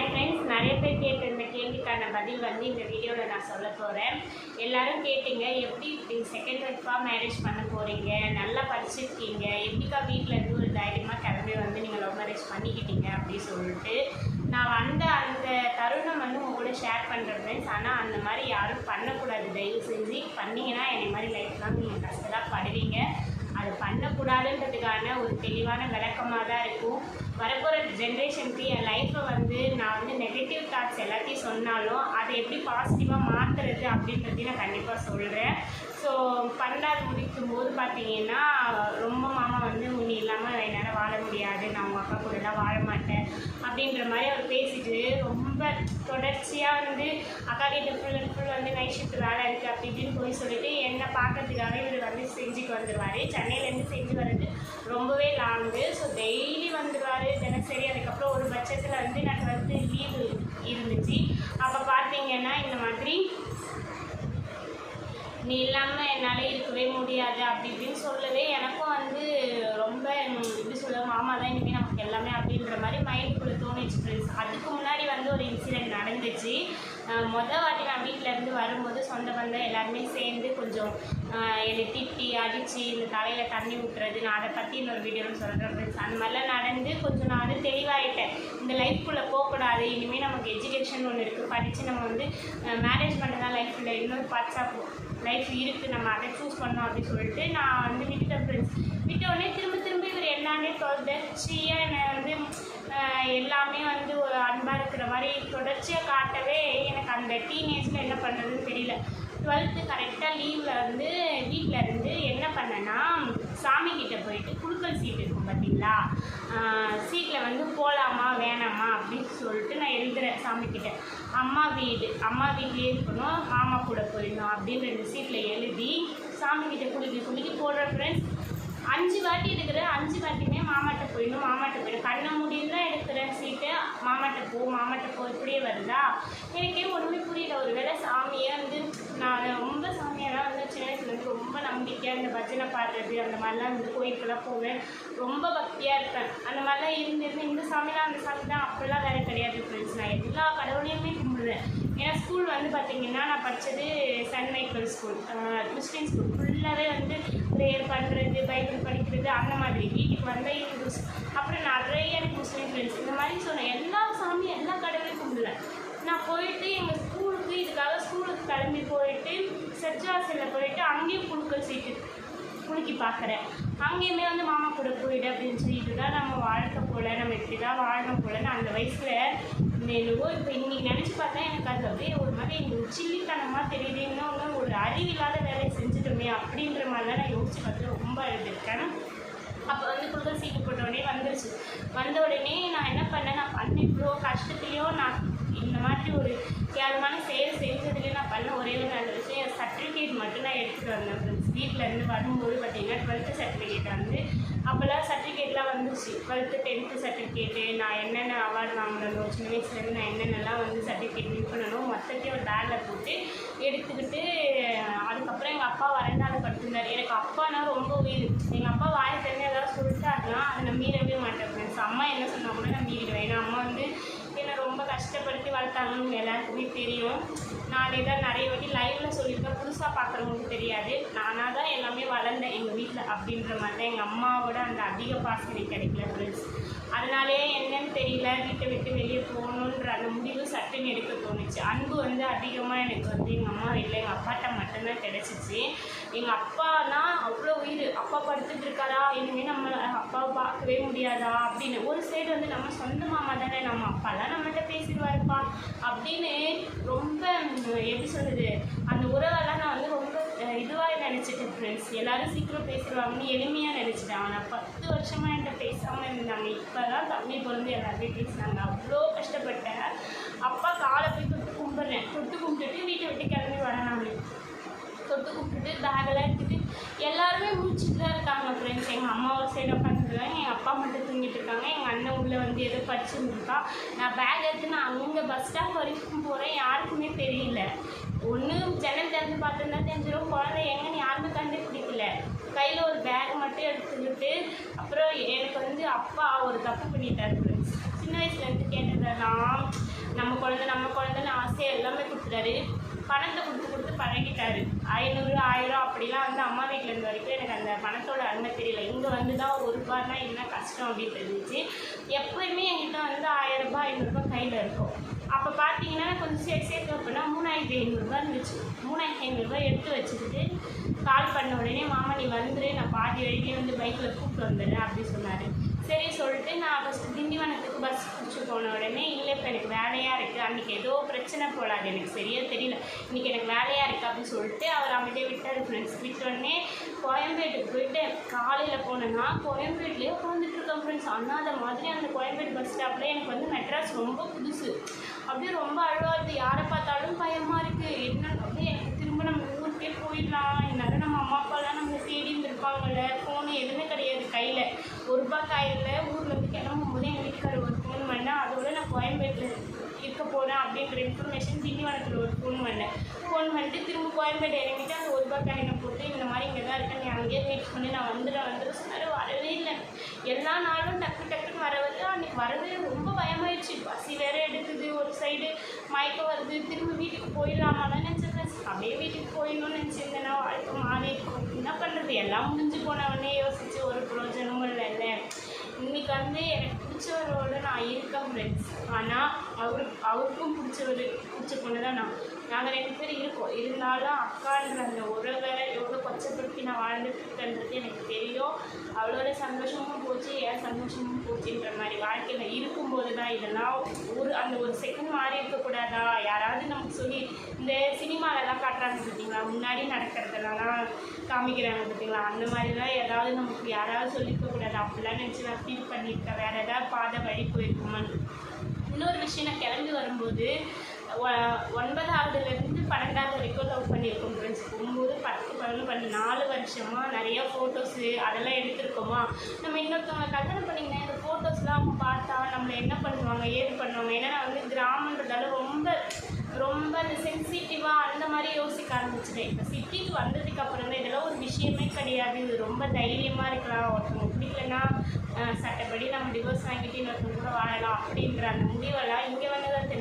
Hi friends நிறைய பேர் கேட்ட இந்த கேள்விக்கான பதில் வந்து இந்த வீடியோவில் நான் சொல்ல போகிறேன் எல்லோரும் கேட்டீங்க எப்படி இப்படி செகண்ட் ஒய்ஃபாக மேரேஜ் பண்ண போகிறீங்க நல்லா படிச்சிருக்கீங்க. எப்படிக்கா வீட்டில் இருந்து ஒரு தைரியமாக கிளம்பி வந்து நீங்கள் லவ் மேரேஜ் பண்ணிக்கிட்டீங்க அப்படின்னு சொல்லிட்டு நான் வந்த அந்த தருணம் வந்து உங்க கூட ஷேர் பண்ணுறேன் ஃப்ரெண்ட்ஸ் ஆனால் அந்த மாதிரி யாரும் பண்ணக்கூடாது. தயவு செஞ்சு பண்ணீங்கன்னா என்னை மாதிரி லைஃப் தான் நீங்கள் கஷ்டமாக படுவீங்க கூடாதுன்றதுக்கான ஒரு தெளிவான விளக்கமாக தான் இருக்கும் வரப்போகிற ஜென்ரேஷனுக்கு என் லைஃப்பை வந்து நான் வந்து நெகட்டிவ் தாட்ஸ் எல்லாத்தையும் சொன்னாலும் அதை எப்படி பாசிட்டிவாக மாற்றுறது அப்படின்றதையும் நான் கண்டிப்பாக சொல்கிறேன் ஸோ பன்னெண்டாவது முடிக்கும் போது பார்த்தீங்கன்னா ரொம்ப மாமா வந்து உன்னை இல்லாமல் என்னால் வாழ முடியாது. நான் உங்கள் அக்கா தான் வாழ அப்படின்ற மாதிரி அவர் பேசிட்டு ரொம்ப தொடர்ச்சியாக வந்து அக்கா கிட்ட ஃபுல் அண்ட் ஃபுல் வந்து நைட் ஷிஃப்ட் வேலை இருக்குது அப்படி இப்படின்னு போய் சொல்லிட்டு என்னை பார்க்கறதுக்காக இவர் வந்து செஞ்சுக்கு வந்துடுவார் சென்னையிலேருந்து செஞ்சு வர்றது ரொம்பவே லாங்கு ஸோ டெய்லி வந்துடுவார் தினசரி அதுக்கப்புறம் ஒரு பட்சத்தில் வந்து நான் வந்து லீவு இருந்துச்சு. அப்போ பார்த்தீங்கன்னா இந்த மாதிரி நீ இல்லாமல் என்னால் இருக்கவே முடியாது அப்படி இப்படின்னு சொல்லவே எனக்கும் வந்து ரொம்ப ம், எப்படி சொல்ல மாமா தான் இனிமேல் நமக்கு எல்லாமே அப்படின்ற மாதிரி மைண்டுக்குள்ளே தோணுச்சு ஃப்ரெண்ட்ஸ் அதுக்கு முன்னாடி வந்து ஒரு இன்சிடென்ட் நடந்துச்சு. மொதல் வாட்டி நான் வீட்டில் இருந்து வரும்போது சொந்த பந்தம் எல்லாருமே சேர்ந்து கொஞ்சம் என்னை திட்டி அடித்து இந்த தலையில் தண்ணி ஊற்றுறது நான் அதை பற்றி இன்னொரு வீடியோவில் சொல்கிறேன் ஃப்ரெண்ட்ஸ் அந்த மாதிரிலாம் நடந்து கொஞ்சம் வந்து தெளிவாயிட்டேன் இந்த லைஃப்குள்ளே போகக்கூடாது. இனிமேல் நமக்கு எஜுகேஷன் ஒன்று இருக்குது படித்து நம்ம வந்து மேரேஜ் பண்ணுறதா லைஃப்பில் இன்னொரு பார்த்தா லைஃப் இருக்குது நம்ம அதை சூஸ் பண்ணோம் அப்படின்னு சொல்லிட்டு நான் வந்து விட்டுட்டேன் ஃப்ரெண்ட்ஸ் விட்ட உடனே திரும்ப திரும்ப இவர் எல்லாமே தொடர்ச்சியாக என்னை வந்து எல்லாமே வந்து ஒரு அன்பாக இருக்கிற மாதிரி தொடர்ச்சியாக காட்டவே எனக்கு அந்த டீனேஜில் என்ன பண்ணுறதுன்னு தெரியல. டுவெல்த்து கரெக்டாக லீவில் வந்து வீட்டில் இருந்து என்ன பண்ணேன்னா சாமி கிட்டே போயிட்டு குழுக்கள் சீட் இருக்கும் பார்த்தீங்களா சீட்டில் அப்படின்னு சொல்லிட்டு நான் எழுதுறேன் சாமி கிட்ட அம்மா வீடு அம்மா வீட்லேயே இருக்கணும் மாமா கூட போயிடணும் அப்படின்னு ரெண்டு சீட்டில் எழுதி சாமி கிட்ட குளிக்கி குளிக்கி போடுற ஃப்ரெண்ட்ஸ் அஞ்சு வாட்டி எடுக்கிறேன் அஞ்சு வாட்டியுமே மாமாட்ட போயிடணும் மாமாட்ட போயிடும் கண்ணை முடியும் தான் எடுக்கிறேன் சீட்டு. மாமாட்ட போ மாமாட்ட போ இப்படியே வருதா? எனக்கே ஒன்றுமே புரியல. ஒரு வேளை சாமியை வந்து நான் ரொம்ப சாமியெல்லாம் வந்து சின்ன நம்பிக்கை அந்த பஜனை பாடுறது அந்த மாதிரிலாம் வந்து கோயிலுக்குலாம் போவேன். ரொம்ப பக்தியாக இருப்பேன். அந்த மாதிரிலாம் இருந்திருந்து இந்த சாமிலாம் அந்த சாமி தான் அப்படிலாம் வேறு கிடையாது ஃப்ரெண்ட்ஸ் நான் எல்லா கடவுளையுமே கும்பிடுவேன். ஏன்னா ஸ்கூல் வந்து பார்த்திங்கன்னா நான் படித்தது saint Michael school Christian school ஃபுல்லாகவே வந்து ப்ரேயர் பண்ணுறது பைபிள் படிக்கிறது அந்த மாதிரி. வீட்டுக்கு வந்தால் இந்துஸ். அப்புறம் நிறைய எனக்கு முஸ்லீம் ஃப்ரெண்ட்ஸ் இந்த மாதிரி சொன்ன எல்லா கடவுளையும் கும்பிடுவேன் நான் போயிட்டு எங்கள் ஸ்கூலுக்கு இதுக்காக ஸ்கூலுக்கு கிளம்பி போயிட்டு ஹாஸ்டலில் போயிட்டு அங்கேயும் குழுக்கள் சீட்டு குலுக்கி பார்க்குறேன். அங்கேயுமே வந்து மாமா கூட போயிடு அப்படின்னு சொல்லிட்டு தான் நம்ம வாழ்க்கை போல் நம்ம இப்படி தான் வாழணும் போலன்னு அந்த வயசில் என்னவோ இப்போ இன்றைக்கி நினச்சி பார்த்தா எனக்கு அது அப்படியே ஒரு மாதிரி எனக்கு சில்லித்தனமாக தெரியுது. இன்னொன்று ஒரு அறிவில்லாத வேலையை செஞ்சுட்டோமே அப்படின்ற மாதிரிலாம் நான் யோசிச்சு பார்த்து ரொம்ப எழுதியிருக்கேன் அப்போ வந்து குடும்பம் சீட்டு போட்ட உடனே வந்துருச்சு. வந்த உடனே நான் என்ன பண்ணேன்? நான் பண்ண இவ்வளோ கஷ்டத்துலேயும் நான் இந்த மாதிரி ஒரு கேவலமான செயல் செஞ்சதுலேயும் நான் பண்ண ஒரே ஒரு நல்ல சர்டிஃபிகேட் மட்டும் நான் எடுத்துகிட்டு வந்தேன் ஃப்ரெண்ட்ஸ் வீட்டில் இருந்து வரும்போது பார்த்தீங்கன்னா டுவெல்த்து சர்டிஃபிகேட் வந்து அப்போல்லாம் சர்டிஃபிகேட்லாம் வந்துச்சு டுவெல்த்து டென்த்து சர்டிஃபிகேட்டு நான் என்னென்ன அவார்டு வாங்கினதோ சின்ன வயசுலேருந்து நான் என்னென்னலாம் வந்து சர்டிஃபிகேட் வின் பண்ணணும் மொத்தத்தையும் ஒரு பேக்கில் போட்டு எடுத்துக்கிட்டு அதுக்கப்புறம் எங்கள் அப்பா வரண்டாவில் படுத்திருந்தார். எனக்கு அப்பானா ரொம்ப உயிர். கஷ்டப்படுத்தி வளர்த்தாங்கன்னு எல்லாருக்குமே தெரியும். நான் தான் நிறைய வாட்டி லைவில் சொல்லியிருக்கேன். புதுசாக பார்க்குறவங்களுக்கு தெரியாது. நானாக தான் எல்லாமே வளர்ந்தேன். எங்கள் வீட்டில் அப்படின்ற மாதிரி தான் எங்கள் அம்மாவோட அந்த அதிக பாசம் எனக்கு கிடைக்கல ஃப்ரெண்ட்ஸ் அதனாலே என்னன்னு தெரியல. வீட்டை விட்டு வெளியே போகணுன்ற அந்த முடிவு சட்டுன்னு எடுக்க தோணுச்சு. அன்பு வந்து அதிகமாக எனக்கு வந்து எங்கள் அம்மா வீட்டில் எங்கள் அப்பாட்ட மட்டும்தான் கிடச்சிச்சு. எங்கள் அப்பானா அவ்வளோ உயிர். அப்பா படுத்துட்டு இருக்காரா? இனிமேல் நம்ம அப்பாவை பார்க்கவே முடியாதா? அப்படின்னு. ஒரு சைடு வந்து நம்ம சொந்த மாமா தானே நம்ம அப்பாலாம் நம்மகிட்ட பேசிடுவாருப்பா. அப்படின்னு ரொம்ப எப்படி சொல்கிறது அந்த உறவெல்லாம் நான் வந்து ரொம்ப இதுவாக நினச்சிட்டேன் ஃப்ரெண்ட்ஸ் எல்லாரும் சீக்கிரம் பேசிடுவாங்கன்னு எளிமையாக நினச்சிட்டேன். ஆனால் பத்து வருஷமாக என்கிட்ட பேசாமல் இருந்தாங்க. இப்போ தான் தம்பி பிறந்து எல்லாருமே பேசினாங்க. அவ்வளோ கஷ்டப்பட்டேன். அப்பா காலை போய் தொட்டு கும்பிட்றேன். தொட்டு கும்பிட்டுட்டு வீட்டை விட்டு கிளம்பி வரேன் நான். தொட்டு கும்பிட்டுட்டு பேக்கெல்லாம் எடுத்துட்டு எல்லாருமே முடிச்சுட்டு தான் இருக்காங்க ஃப்ரெண்ட்ஸ் எங்கள் அம்மா ஒரு சைடு உட்காந்துருக்காங்க எங்கள் அப்பா மட்டும் தூங்கிட்டு இருக்காங்க. எங்கள் அண்ணன் உள்ளே வந்து எதோ படிச்சுருந்துருக்கான் நான் பேக் எடுத்து நான் அங்கே பஸ் ஸ்டாப் வரைக்கும் போகிறேன் யாருக்குமே தெரியல. ஒன்று ஜன்னல் திறந்து பார்த்துருந்தா தெரிஞ்சிடும் குழந்தை எங்கன்னு யாருமே கண்டுபிடிக்கல. கையில் ஒரு பேக் மட்டும் எடுத்துக்கிட்டு அப்புறம் எனக்கு வந்து அப்பா ஒரு தப்பு பண்ணிட்டார் ஃப்ரெண்ட்ஸ் சின்ன வயசுலேருந்து கேட்டதெல்லாம் குழந்தைன்னு ஆசையாக எல்லாமே கொடுத்துட்டாரு. பணத்தை கொடுத்து கொடுத்து பழகிட்டாரு. ஐநூறு ஆயிரம் அப்படிலாம் வந்து அம்மா வீட்டில் இருந்த வரைக்கும் எனக்கு அந்த பணத்தோட அருமை தெரியல. இங்கே வந்து தான் ஒரு ரூபாய்னா என்ன கஷ்டம் அப்படின்னு தெரிஞ்சிச்சு. எப்போயுமே என்கிட்ட வந்து ஆயிரம் ரூபாய் ஐநூறுரூபா கையில் இருக்கும். அப்போ பார்த்தீங்கன்னா கொஞ்சம் சேர்த்து சேர்த்து அப்படின்னா மூணாயிரத்தி ஐநூறுரூவா இருந்துச்சு. மூணாயிரத்தி ஐநூறுரூவா எடுத்து வச்சுக்கிட்டு கால் பண்ண உடனே மாமா நீ வந்துடு நான் பாதி வரைக்கும் வந்து பைக்கில் கூப்பிட்டு வந்துடுறேன் அப்படி சொன்னார். சரி சொல்லிட்டு நான் ஃபஸ்ட்டு திண்டிவனத்துக்கு பஸ் பிடிச்சி போன உடனே இல்லை இப்போ எனக்கு வேலையாக இருக்குது அன்றைக்கி ஏதோ பிரச்சனை போடாது எனக்கு சரியாக தெரியல. இன்றைக்கி எனக்கு வேலையாக இருக்குது அப்படின்னு சொல்லிட்டு அவர் அமைதியே விட்டார் ஃப்ரெண்ட்ஸ் விட்ட உடனே கோயம்பேட்டுக்கு போயிட்டு காலையில் போனேன்னா கோயம்பேட்லேயே உட்காந்துட்டு இருக்கேன் ஃப்ரெண்ட்ஸ் அண்ணாத மாதிரி அந்த கோயம்பேடு பஸ் ஸ்டாப்பில் எனக்கு வந்து மெட்ராஸ் ரொம்ப புதுசு. அப்படியே ரொம்ப அழுவாது யாரை பார்த்தாலும் பயமாக இருக்குது என்ன அப்படியே எனக்கு திரும்ப நம்ம ஊருக்கே போயிடலாம். என்னால் நம்ம அம்மா அப்பாலாம் நம்ம தேடி இருந்திருப்பாங்கல்ல ஃபோனு எதுவுமே கிடையாது கையில் ஒரு ஊர்லேருந்து காயில் கிளம்பும் போது எங்கள் வீட்டுக்காரர் ஒரு ஃபோன் பண்ணேன் அதோட நான் கோயம்பேட்டில் இருக்க போகிறேன் அப்படின்ற இன்ஃபர்மேஷன் திண்டிவனத்தில் ஒரு ஃபோன் பண்ணேன். ஃபோன் பண்ணிட்டு திரும்ப கோயம்பேடு இறங்கிட்டு அந்த ஒரு ரூபாய் போட்டு இந்த மாதிரி இங்கே தான் இருக்கேன் நீ அங்கேயே வெயிட் பண்ணி நான் வந்துடுறேன் வந்துடும் சொன்னார். வரவே இல்லை. எல்லா நாளும் டக்கு டக்குன்னு வர அன்றைக்கி வரவே ரொம்ப பயமாயிடுச்சு. பசி வேறு எடுக்குது ஒரு சைடு மயக்கம் வருது திரும்ப வீட்டுக்கு போயிடலாமான்னு நினச்சேன். அப்படியே வீட்டுக்கு போயிடணும்னு நினச்சிருந்தேன்னா வாழ்க்கை மாறி இருக்கும் என்ன பண்ணுறது எல்லாம் முடிஞ்சு போனவொடனே யோசிச்சு ஒரு பிரயோஜனமும் இல்லைல்ல இன்னைக்கு வந்து எனக்கு பிடிச்சவரோட நான் இருக்கேன் ஃப்ரெண்ட்ஸ் ஆனால் அவருக்கு அவருக்கும் பிடிச்சவர் பிடிச்ச பொண்ணு தான் நான். நாங்கள் ரெண்டு பேர் இருக்கோம். இருந்தாலும் அக்கான்ற அந்த உறவை எவ்வளோ கொச்சப்படுத்தி நான் வாழ்ந்துட்டு இருக்கேன்றது எனக்கு தெரியும். அவ்வளோ சந்தோஷமும் போச்சு சந்தோஷமும் போச்சுன்ற மாதிரி வாழ்க்கையில் இருக்கும்போது தான் இதெல்லாம் ஒரு அந்த ஒரு செகண்ட் மாதிரி இருக்கக்கூடாதா யாராவது நமக்கு சொல்லி இந்த சினிமாலெல்லாம் காட்டுறாங்க பார்த்தீங்களா முன்னாடி நடக்கிறதெல்லாம் காமிக்கிறாங்க பார்த்தீங்களா அந்த மாதிரிலாம் ஏதாவது நமக்கு யாராவது சொல்லியிருக்கக்கூடாது அப்படிலாம் நினச்சி நான் ஃபீல் பண்ணியிருக்கேன். வேறு ஏதாவது பாதை வழி போயிருக்குமான்னு. இன்னொரு விஷயம் நான் கிளம்பி வரும்போது ஒன்பதாவதுலேருந்து பன்னெண்டாவது வரைக்கும் லவ் பண்ணியிருக்கோம் ஃப்ரெண்ட்ஸ் ஒம்பது பத்து பதினொன்று பன்னெண்டு நாலு வருஷமாக நிறையா ஃபோட்டோஸு அதெல்லாம் எடுத்திருக்கோமா? நம்ம இன்னொருத்தவங்க கல்யாணம் பண்ணிங்கன்னா இந்த ஃபோட்டோஸ்லாம் அவங்க பார்த்தா நம்மளை என்ன பண்ணுவாங்க ஏது பண்ணுவாங்க? ஏன்னா நான் வந்து கிராமன்றதால ரொம்ப ரொம்ப அந்த சென்சிட்டிவாக அந்த மாதிரி யோசிக்க ஆரம்பிச்சிட்டேன். இப்போ சிட்டிக்கு வந்ததுக்கப்புறம் தான் இதெல்லாம் ஒரு விஷயமே கிடையாது. இது ரொம்ப தைரியமாக இருக்கலாம். ஒருத்தவங்க பிடிக்கலன்னா சட்டப்படி நம்ம டிவோர்ஸ் வாங்கிட்டு இன்னொருத்தவங்க கூட வாழலாம் அப்படின்ற அந்த முடிவெல்லாம் இங்கே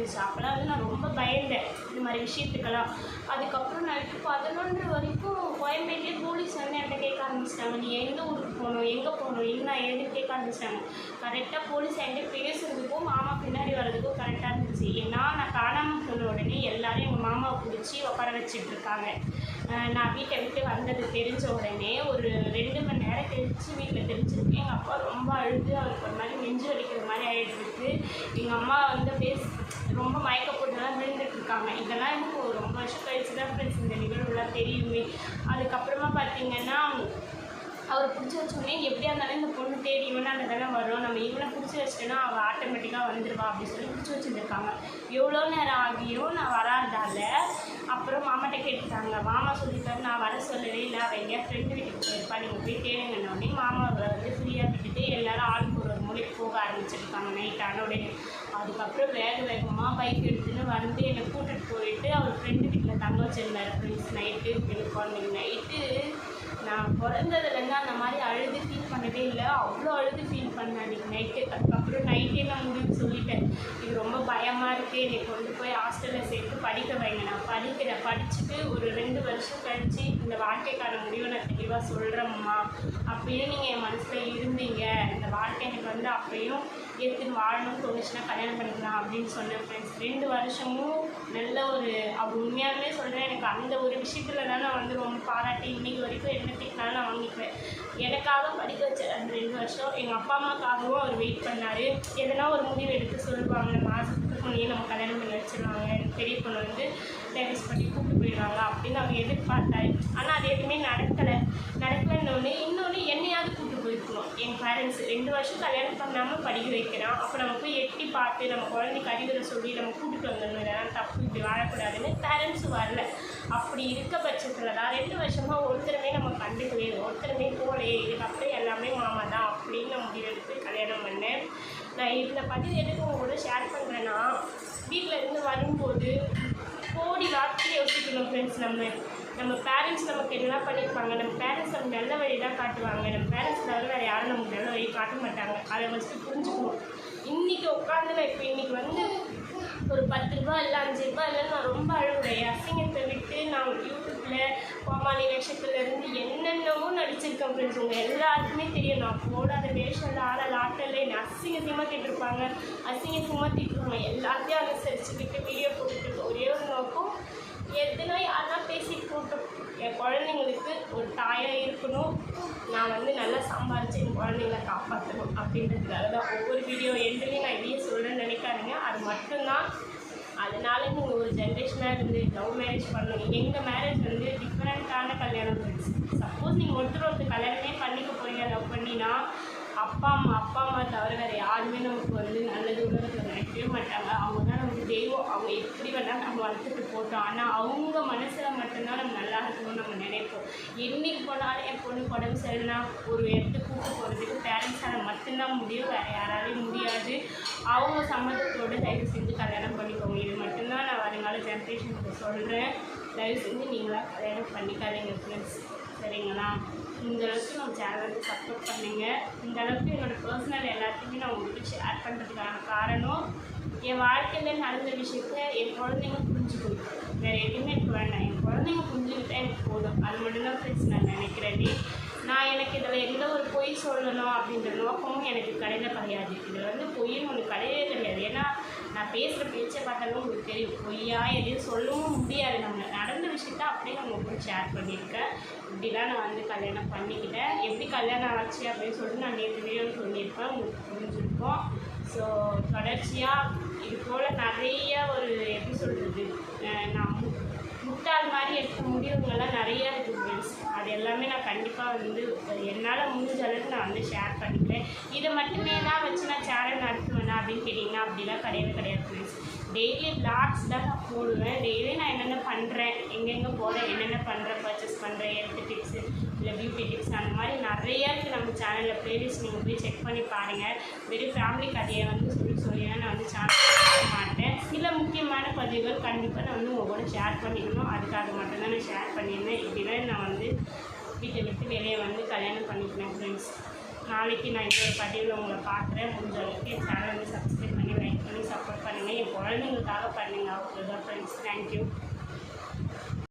இருந்துச்சு. அப்போலாம் வந்து நான் ரொம்ப பயந்தேன். இந்த மாதிரி விஷயத்துக்கெல்லாம். அதுக்கப்புறம் நைட்டு பதினொன்று வரைக்கும் கோயம்பேட்டிலே போலீஸ் வந்து என்கிட்ட கேட்க ஆரம்பிச்சிட்டாங்க. நீ எந்த ஊருக்கு போகணும்? எங்கே போகணும்? என்ன ஏதுன்னு கேட்க ஆரம்பிச்சிட்டாங்க. கரெக்டாக போலீஸ் என்கிட்ட பேசுறதுக்கும் மாமா பின்னாடி வர்றதுக்கும் கரெக்டாக இருந்துச்சு. ஏன்னா நான் காணாமல் போன உடனே எல்லாரும் எங்கள் மாமாவை பிடிச்சி உட்கார வச்சுட்டு இருக்காங்க. நான் வீட்டை விட்டு வந்தது தெரிஞ்ச உடனே ஒரு ரெண்டு மணி நேரம் கழிச்சு வீட்டில் தெரிஞ்சிருக்கு. எங்கள் அப்பா ரொம்ப அழுது. அவருக்கு ஒரு மாதிரி நெஞ்சு வலிக்கிற மாதிரி ஆகிட்டு எங்கள் அம்மா வந்து அப்படியே ரொம்ப மயக்க போட்டுலாம் விழுந்துட்டு இருக்காங்க. இதெல்லாம் எனக்கு ஒரு ரொம்ப வருஷம் கழிச்சு தான் ஃப்ரெண்ட்ஸ் இந்த நிகழ்வுலாம் தெரியுமே. அதுக்கப்புறமா பார்த்தீங்கன்னா அவர் பிடிச்சி வச்சோடனே எப்படியா இருந்தாலும் இந்த பொண்ணு தேடி இவனால தானே வரும் நம்ம இவனை பிடிச்சி வச்சிட்டோன்னா அவள் ஆட்டோமேட்டிக்காக வந்துடுவா அப்படின்னு சொல்லி பிடிச்சி வச்சுருந்துருக்காங்க. எவ்வளோ நேரம் ஆகியும் நான் வராதால அப்புறம் மாமாட்ட கேட்டுட்டாங்க. மாமா சொல்லிட்டாரு நான் வர சொல்லவே இல்லை. அவள் எங்கேயா ஃப்ரெண்டு வீட்டுக்கு போயிருப்பா. நீங்கள் போய் தேடுங்கன்னொடனே மாமா வந்து ஃப்ரீயாக விட்டுட்டு எல்லாரும் ஆளுக்கு ஒரு மூலைக்கு போக ஆரம்பிச்சிருக்காங்க நைட் ஆன உடனே. அதுக்கப்புறம் வேக வேகமாக பைக் எடுத்துன்னு வந்து என்னை கூட்டிகிட்டு போயிட்டு அவர் ஃப்ரெண்டு வீட்டில் தங்க வச்சிருந்தார். ஃப்ரெண்ட்ஸ் நைட்டு எனக்கு குழந்தைங்க நைட்டு நான் பிறந்ததுலேருந்து அந்த மாதிரி அழுது ஃபீல் பண்ணவே இல்லை. அவ்வளோ அழுது ஃபீல் பண்ணேன் அன்றைக்கி நைட்டு அதுக்கப்புறம் நைட்டே நான் முடிவு சொல்லிட்டேன். இது ரொம்ப பயமாக இருக்குது என்னை கொண்டு போய் ஹாஸ்டலில் சேர்த்து படிக்க வைங்க. நான் படிக்கிறேன் படிச்சுட்டு ஒரு ரெண்டு வருஷம் கழித்து இந்த வாழ்க்கைக்கான முடிவை நான் தெளிவாக சொல்கிறேம்மா அப்படின்னு நீங்கள் என் மனசில் இருந்தீங்க. இந்த வாழ்க்கை எனக்கு வந்து அப்பயும் ஏற்றுன்னு வாழணும்னு தோணுச்சுன்னா கல்யாணம் பண்ணிக்கலாம் அப்படின்னு சொன்னேன் ஃப்ரெண்ட்ஸ் ரெண்டு வருஷமும் நல்ல ஒரு அவர் உண்மையாலுமே சொல்கிறேன் எனக்கு அந்த ஒரு விஷயத்துல தான் நான் வந்து ரொம்ப பாராட்டி இன்னைக்கு வரைக்கும் என்ன திட்டினாலும் நான் வாங்கிக்குவேன். எனக்காக படிக்க வச்ச அந்த ரெண்டு வருஷம் எங்கள் அப்பா அம்மாக்காகவும் அவர் வெயிட் பண்ணார். எதனா ஒரு முடிவு எடுத்து சொல்லுவாங்க மாதத்துக்கு முன்னே நம்ம கல்யாணம் பண்ணி வச்சிருவாங்க பெரிய பொண்ணு வந்து டைவர்ஸ் பண்ணி கூப்பிட்டு போயிடுவாங்க அப்படின்னு அவங்க எதிர்பார்த்தாரு. ஆனால் அது எதுவுமே நடக்கலை. நடக்கலைன்னொன்று இன்னொன்று என்னையாவது கூப்பிட்டு இருக்கணும். என் பேரண்ட்ஸ் ரெண்டு வருஷம் கல்யாணம் பண்ணாமல் படிக்க வைக்கிறான். அப்போ நம்ம போய் எட்டி பார்த்து நம்ம குழந்தைக்கு அறிவுரை சொல்லி நம்ம கூட்டிகிட்டு வந்துடணும். இதெல்லாம் தப்பு இப்படி வாழக்கூடாதுன்னு பேரண்ட்ஸ் வரல. அப்படி இருக்க பட்சத்தில் தான் ரெண்டு வருஷமாக ஒருத்தருமே நம்ம கண்டுக்கவே ஒருத்தருமே போகலையே இதுக்கப்புறம் எல்லாமே மாமா தான் அப்படின்னு நான் முடிவெடுத்து கல்யாணம் பண்ணேன். நான் இதில் பதிவு எதுக்கு உங்களோட ஷேர் பண்ணுறேன்னா வீட்டில் இருந்து வரும்போது கோடி வார்த்தை யோசிக்கணும் ஃப்ரெண்ட்ஸ் நம்ம. நம்ம பேரண்ட்ஸ் நமக்கு என்னெல்லாம் பண்ணியிருப்பாங்க நம்ம பேரண்ட்ஸ் நமக்கு நல்ல வழி தான் காட்டுவாங்க. நம்ம பேரண்ட்ஸ் தவிர வேறு யாரும் நமக்கு நல்ல வழி காட்ட மாட்டாங்க. அதை ஃபஸ்ட்டு புரிஞ்சுக்கணும். இன்றைக்கி உட்காந்து நான் இப்போ இன்றைக்கி வந்து ஒரு பத்து ரூபா இல்லை அஞ்சு ரூபா இல்லைன்னு நான் ரொம்ப அழுகுறேன் அசிங்கத்தை விட்டு நான் யூடியூப்பில் கோமாளி வேஷத்துலேருந்து என்னென்னமோ நடிச்சிருக்கேன் ஃப்ரெண்ட்ஸ் உங்கள் எல்லாருக்குமே தெரியும். நான் போடாத வேஷம் ஆடல் ஆட்டல என்னை அசிங்க அசிங்கமாக திட்டிருப்பாங்க அசிங்க அசிங்கமாக திட்டுவாங்க. எல்லாத்தையும் அனுசரிச்சுக்கிட்டு வீடியோ போட்டுட்டு ஒரே ஒரு நோக்கம் எதுனா யாரெல்லாம் பேசிட்டு போட்டோம் என் குழந்தைங்களுக்கு ஒரு தாயாக இருக்கணும். நான் வந்து நல்லா சம்பாரித்து என் குழந்தைங்களை காப்பாற்றணும் அப்படின்றதுக்காக தான் ஒவ்வொரு வீடியோ எண்ட்லேயும் நான் இதையே சொல்கிறேன்னு நினைக்காதீங்க. அது மட்டும்தான். அதனால நீங்கள் ஒரு ஜென்ரேஷனாக இருந்து லவ் மேரேஜ் பண்ணணும். எங்கள் மேரேஜ் வந்து டிஃப்ரெண்ட்டான கல்யாணம் சப்போஸ் நீங்கள் ஒருத்தர் ஒருத்தர் கல்யாணமே பண்ணிக்க போகிறீங்க லவ் பண்ணினா அப்பா அம்மா அப்பா அம்மா தவிர வேறு யாருமே நமக்கு வந்து நல்லது உலகத்தில் நினைக்கவே மாட்டாங்க. அவங்க தான் நமக்கு தெய்வம். அவங்க எப்படி வேணாலும் நம்ம வளர்த்துட்டு போட்டோம் ஆனால் அவங்க மனசில் மட்டும்தான் நம்ம நல்லா இருக்கணும்னு நம்ம நினைப்போம். என்னைக்கு போனாலும் என் பொண்ணு உடம்பு சரியில்லைனா ஒரு இடத்துக்கு கூப்பிட்டு போகிறதுக்கு பேரண்ட்ஸால் மட்டும்தான் முடியும். வேறு யாராலையும் முடியாது. அவங்க சம்மந்தத்தோடு தயவு செஞ்சு கல்யாணம் பண்ணிக்கோங்க. இது மட்டும்தான் நான் வருங்கால ஜென்ரேஷனுக்கு சொல்கிறேன் தயவு செஞ்சு நீங்களாக கல்யாணம் பண்ணிக்காதீங்க ஃப்ரெண்ட்ஸ் சரிங்களா? இந்த அளவுக்கு நம்ம சேனல் வந்து சப்போர்ட் பண்ணுங்கள் இந்த அளவுக்கு என்னோடய பர்சனல் எல்லாத்தையுமே நான் உங்களுக்கு ஷேர் பண்ணுறதுக்கான காரணம் என் வாழ்க்கையில் நடந்த விஷயத்த என் குழந்தைங்க புரிஞ்சுக்கணும். வேறு எதுவுமே எனக்கு வேண்டாம். என் குழந்தைங்க புரிஞ்சுக்கிட்டேன் எனக்கு போதும். அது மட்டும்தான் ஃப்ரெண்ட்ஸ் நான் நினைக்கிறேன். நான் எனக்கு இதில் எந்த ஒரு சொல்லணும் அப்படின்ற நோக்கமும் எனக்கு கடையில் கிடையாது. இதில் வந்து பொய்ன்னு ஒன்று கிடையவே கிடையாது. ஏன்னா நான் பேசுகிற பேச்சை பார்த்தாலும் உங்களுக்கு தெரியும். பொய்யா எதையும் சொல்லவும் முடியாது. நம்ம நடந்த விஷயத்த அப்படியே நம்ம கூட ஷேர் பண்ணியிருக்கேன். இப்படிலாம் நான் வந்து கல்யாணம் பண்ணிக்கிட்டேன். எப்படி கல்யாணம் ஆச்சு அப்படின்னு சொல்லிட்டு நான் நேற்று வீடியோ சொல்லியிருப்பேன். உங்களுக்கு புரிஞ்சிருக்கோம். ஸோ தொடர்ச்சியாக இது போல் நிறைய ஒரு எப்படி சொல்கிறது நான் முட்டாள் மாதிரி எடுத்த முடிவுங்கள்லாம் நிறைய இருக்குது எல்லாமே நான் கண்டிப்பாக வந்து என்னால் முடிஞ்ச அளவுக்கு நான் வந்து ஷேர் பண்ணிக்கிறேன். இதை மட்டுமே தான் வச்சு நான் சேனல் நடத்துவேனா அப்படின்னு கேட்டிங்கன்னா அப்படிலாம் கிடையவே கிடையாது ஃப்ரெண்ட்ஸ் டெய்லி பிளாக்ஸ் தான் நான் போடுவேன். டெய்லி நான் என்னென்ன பண்ணுறேன் எங்கெங்கே போகிறேன் என்னென்ன பண்ணுறேன் பர்ச்சேஸ் பண்ணுறேன் எடுத்து டிப்ஸு இல்லை பியூட்டி டிப்ஸ் அந்த மாதிரி நிறைய இருக்குது நம்ம சேனலில் ப்ளேலிஸ்ட் நீங்கள் போய் செக் பண்ணி பாருங்கள் வெறும் ஃபேமிலி கதையை வந்து சொல்லி சொல்லி நான் வந்து சேனல் மாட்டேன் சில முக்கியமான பதிவுகள் கண்டிப்பாக நான் வந்து உங்களோட ஷேர் பண்ணிக்கணும். அதுக்காக மட்டும்தான் நான் ஷேர் பண்ணியிருந்தேன். இப்படிதான் நான் வந்து வீட்டை விட்டு வெளியே வந்து கல்யாணம் பண்ணிக்கிறேன் ஃப்ரெண்ட்ஸ் நாளைக்கு நான் இன்னொரு பதிவில் உங்களை பார்க்குறேன். முடிஞ்ச அளவுக்கு என் சேனல் வந்து சப்ஸ்கிரைப் பண்ணி லைக் பண்ணி சப்போர்ட் பண்ணுங்கள் என் குழந்தைங்களுக்காக பண்ணுங்கள் அவ்வளோதான் ஃப்ரெண்ட்ஸ் தேங்க்யூ